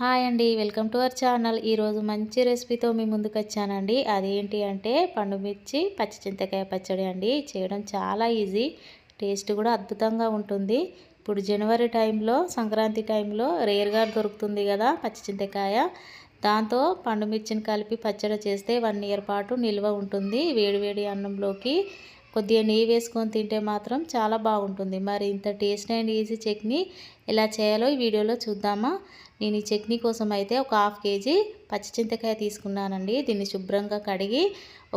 Hi అండి welcome to our channel. ఈరోజు మంచి రెసిపీతో మీ ముందుకు వచ్చానండి. అదేంటి అంటే పండుమిర్చి పచ్చి చింతకాయ పచ్చడి అండి. చేయడం చాలా ఈజీ టేస్ట్ కూడా అద్భుతంగా ఉంటుంది. ఇప్పుడు జనవరి టైంలో సంక్రాంతి టైంలో రేర్గా దొరుకుతుంది కదా పచ్చి చింతకాయ. దాంతో పండుమిర్చిని కలిపి పచ్చడి చేస్తే వన్ ఇయర్ పాటు నిల్వ ఉంటుంది. వేడివేడి అన్నంలోకి కొద్దిగా నెయ్యి వేసుకొని తింటే మాత్రం చాలా బాగుంటుంది. మరి ఇంత టేస్ట్ అండ్ ఈజీ చట్నీ ఎలా చేయాలో ఈ వీడియోలో చూద్దామా? నేను ఈ చట్నీ కోసం అయితే ఒక హాఫ్ కేజీ పచ్చి చింతకాయ తీసుకున్నానండి. దీన్ని శుభ్రంగా కడిగి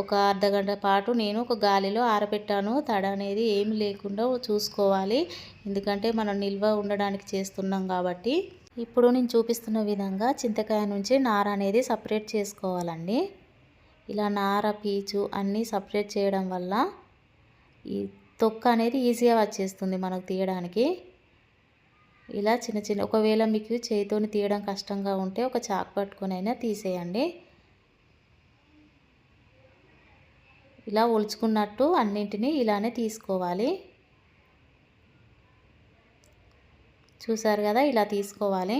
ఒక అర్ధగంట పాటు నేను ఒక గాలిలో ఆరబెట్టాను. తడ అనేది ఏమి లేకుండా చూసుకోవాలి. ఎందుకంటే మనం నిల్వ ఉండడానికి చేస్తున్నాం కాబట్టి. ఇప్పుడు నేను చూపిస్తున్న విధంగా చింతకాయ నుంచి నార అనేది సపరేట్ చేసుకోవాలండి. ఇలా నార పీచు అన్నీ సపరేట్ చేయడం వల్ల ఈ తొక్క అనేది ఈజీగా వచ్చేస్తుంది మనకు తీయడానికి. ఇలా చిన్న చిన్న ఒకవేళ మీకు చేతితోని తీయడం కష్టంగా ఉంటే ఒక చాకు పట్టుకొని అయినా తీసేయండి. ఇలా ఒలుచుకున్నట్టు అన్నింటినీ ఇలానే తీసుకోవాలి. చూసారు కదా ఇలా తీసుకోవాలి.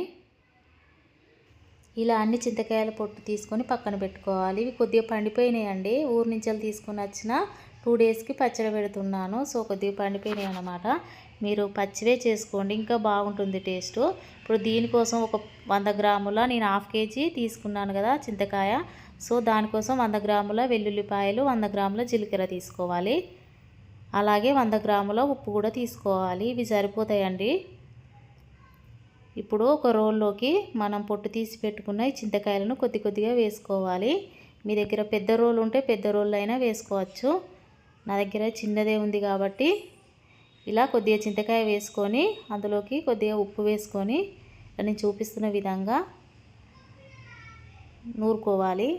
ఇలా అన్ని చింతకాయల పొట్టు తీసుకొని పక్కన పెట్టుకోవాలి. ఇవి కొద్దిగా పండిపోయినాయండి. ఊరి నుంచి తీసుకొని వచ్చిన టూ డేస్కి పచ్చడి పెడుతున్నాను. సో కొద్దిగా పండిపోయినాయి అనమాట మీరు పచ్చివే చేసుకోండి. ఇంకా బాగుంటుంది టేస్ట్. ఇప్పుడు దీనికోసం ఒక వంద గ్రాముల నేను హాఫ్ కేజీ తీసుకున్నాను కదా చింతకాయ. సో దానికోసం వంద గ్రాముల వెల్లుల్లిపాయలు వంద గ్రాముల జీలకర్ర తీసుకోవాలి. అలాగే వంద గ్రాముల ఉప్పు కూడా తీసుకోవాలి. ఇవి సరిపోతాయండి. ఇప్పుడు ఒక రోల్లోకి మనం పొట్టు తీసి పెట్టుకున్న చింతకాయలను కొద్ది కొద్దిగా వేసుకోవాలి. మీ దగ్గర పెద్ద రోలు ఉంటే పెద్ద రోళ్ళు అయినా వేసుకోవచ్చు. నా దగ్గర చిన్నదే ఉంది కాబట్టి ఇలా కొద్దిగా చింతకాయ వేసుకొని అందులోకి కొద్దిగా ఉప్పు వేసుకొని నేను చూపిస్తున్న విధంగా నూరుకోవాలి.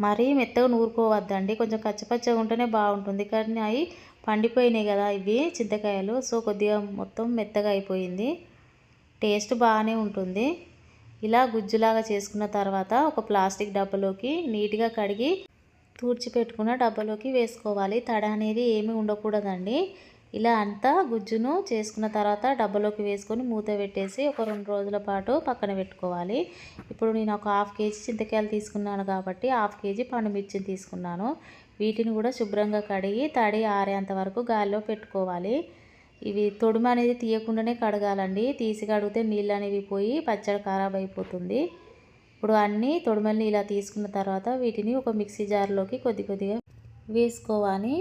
మరీ మెత్తగా నూరుకోవద్దండి. కొంచెం కచ్చపచ్చగా ఉంటేనే బాగుంటుంది. కానీ అవి పండిపోయినాయి కదా ఇవి చింతకాయలు. సో కొద్దిగా మొత్తం మెత్తగా అయిపోయింది. టేస్ట్ బాగానే ఉంటుంది. ఇలా గుజ్జులాగా చేసుకున్న తర్వాత ఒక ప్లాస్టిక్ డబ్బాలోకి నీట్గా కడిగి తూర్చి పెట్టుకున్న డబ్బాలోకి వేసుకోవాలి. తడ అనేది ఏమీ ఉండకూడదండి. ఇలా అంతా గుజ్జును చేసుకున్న తర్వాత డబ్బాలోకి వేసుకొని మూత పెట్టేసి ఒక రెండు రోజుల పాటు పక్కన పెట్టుకోవాలి. ఇప్పుడు నేను ఒక హాఫ్ కేజీ చింతకాయలు తీసుకున్నాను కాబట్టి హాఫ్ కేజీ పండు మిర్చిని తీసుకున్నాను. వీటిని కూడా శుభ్రంగా కడిగి తడి ఆరేంత వరకు గాలిలో పెట్టుకోవాలి. ఇవి తొడుమ అనేది తీయకుండానే కడగాలండి. తీసి కడిగితే నీళ్ళు అనేవి పోయి పచ్చడి ఖరాబ్ అయిపోతుంది. ఇప్పుడు అన్నీ తొడుమల్ని ఇలా తీసుకున్న తర్వాత వీటిని ఒక మిక్సీ జార్లోకి కొద్ది కొద్దిగా వేసుకోవాలి.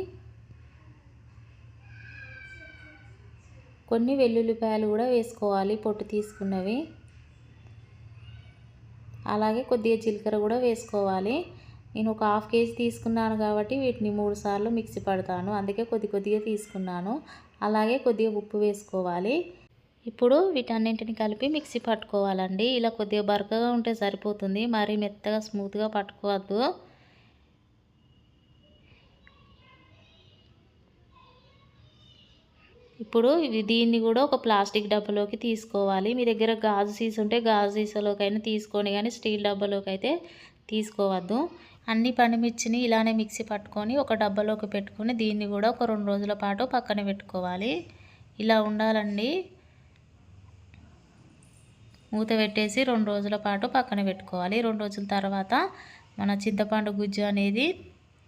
కొన్ని వెల్లుల్లిపాయలు కూడా వేసుకోవాలి పొట్టు తీసుకున్నవి. అలాగే కొద్దిగా జీలకర్ర కూడా వేసుకోవాలి. నేను ఒక హాఫ్ కేజీ తీసుకున్నాను కాబట్టి వీటిని మూడు సార్లు మిక్సీ పడతాను. అందుకే కొద్ది కొద్దిగా తీసుకున్నాను. అలాగే కొద్దిగా ఉప్పు వేసుకోవాలి. ఇప్పుడు వీటన్నింటిని కలిపి మిక్సీ పట్టుకోవాలండి. ఇలా కొద్దిగా బరకగా ఉంటే సరిపోతుంది. మరీ మెత్తగా స్మూత్గా పట్టుకోవద్దు. ఇప్పుడు దీన్ని కూడా ఒక ప్లాస్టిక్ డబ్బాలోకి తీసుకోవాలి. మీ దగ్గర గాజు సీసు ఉంటే గాజు సీసాలోకైనా తీసుకొని కానీ స్టీల్ డబ్బాలోకి అయితే తీసుకోవద్దు. అన్ని పండుమిర్చిని ఇలానే మిక్సీ పట్టుకొని ఒక డబ్బాలోకి పెట్టుకొని దీన్ని కూడా ఒక రెండు రోజుల పాటు పక్కన పెట్టుకోవాలి. ఇలా ఉండాలండి. మూత పెట్టేసి రెండు రోజుల పాటు పక్కన పెట్టుకోవాలి. రెండు రోజుల తర్వాత మన చింతపండు గుజ్జు అనేది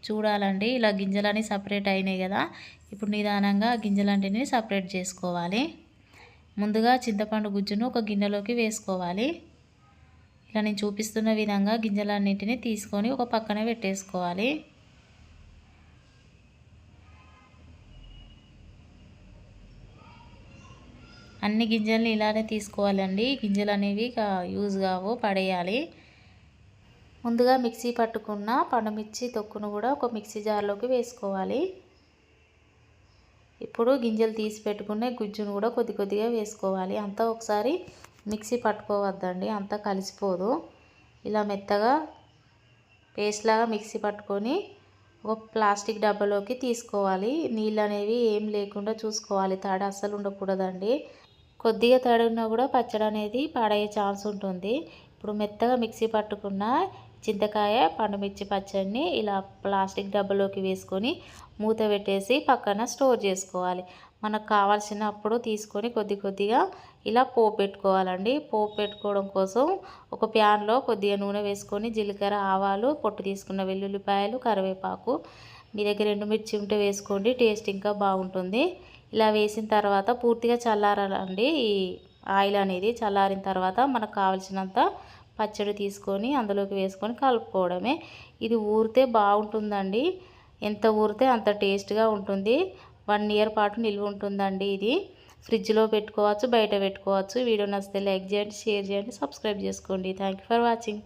చూడాలండి. ఇలా గింజలని సపరేట్ అయినాయి కదా. ఇప్పుడు నిదానంగా గింజలంటిని సపరేట్ చేసుకోవాలి. ముందుగా చింతపండు గుజ్జును ఒక గిన్నెలోకి వేసుకోవాలి. ఇలా నేను చూపిస్తున్న విధంగా గింజలన్నింటినీ తీసుకొని ఒక పక్కన పెట్టేసుకోవాలి. అన్ని గింజల్ని ఇలానే తీసుకోవాలండి. గింజలు అనేవి యూజ్ కావు పడేయాలి. ముందుగా మిక్సీ పట్టుకున్న పండుమిర్చి తొక్కును కూడా ఒక మిక్సీ జార్లోకి వేసుకోవాలి. ఇప్పుడు గింజలు తీసి పెట్టుకునే గుజ్జును కూడా కొద్ది కొద్దిగా వేసుకోవాలి. అంతా ఒకసారి మిక్సీ పట్టుకోవద్దండి అంతా కలిసిపోదు. ఇలా మెత్తగా పేస్ట్ లాగా మిక్సీ పట్టుకొని ఒక ప్లాస్టిక్ డబ్బాలోకి తీసుకోవాలి. నీళ్ళు అనేవి ఏం లేకుండా చూసుకోవాలి. తడి అస్సలు ఉండకూడదండి. కొద్దిగా తడి ఉన్నా కూడా పచ్చడి అనేది పాడయ్యే ఛాన్స్ ఉంటుంది. ఇప్పుడు మెత్తగా మిక్సీ పట్టుకున్న చింతకాయ పండుమిర్చి పచ్చడిని ఇలా ప్లాస్టిక్ డబ్బాలోకి వేసుకొని మూత పెట్టేసి పక్కన స్టోర్ చేసుకోవాలి. మనకు కావాల్సినప్పుడు తీసుకొని కొద్ది కొద్దిగా ఇలా పోపు పెట్టుకోవాలండి. పోపు పెట్టుకోవడం కోసం ఒక ప్యాన్లో కొద్దిగా నూనె వేసుకొని జీలకర్ర ఆవాలు పొట్టు తీసుకున్న వెల్లుల్లిపాయలు కరివేపాకు మీ దగ్గర ఎండుమిర్చి ఉంటే వేసుకోండి టేస్ట్ ఇంకా బాగుంటుంది. ఇలా వేసిన తర్వాత పూర్తిగా చల్లారాలండి. ఈ ఆయిల్ అనేది చల్లారిన తర్వాత మనకు కావాల్సినంత పచ్చడి తీసుకొని అందులోకి వేసుకొని కలుపుకోవడమే. ఇది ఊరితే బాగుంటుందండి. ఎంత ఊరితే అంత టేస్ట్గా ఉంటుంది. వన్ ఇయర్ పాటు నిల్వ ఉంటుందండి ఇది. ఫ్రిడ్జ్లో పెట్టుకోవచ్చు బయట పెట్టుకోవచ్చు. వీడియో నచ్చితే లైక్ చేయండి షేర్ చేయండి సబ్స్క్రైబ్ చేసుకోండి. Thank for watching.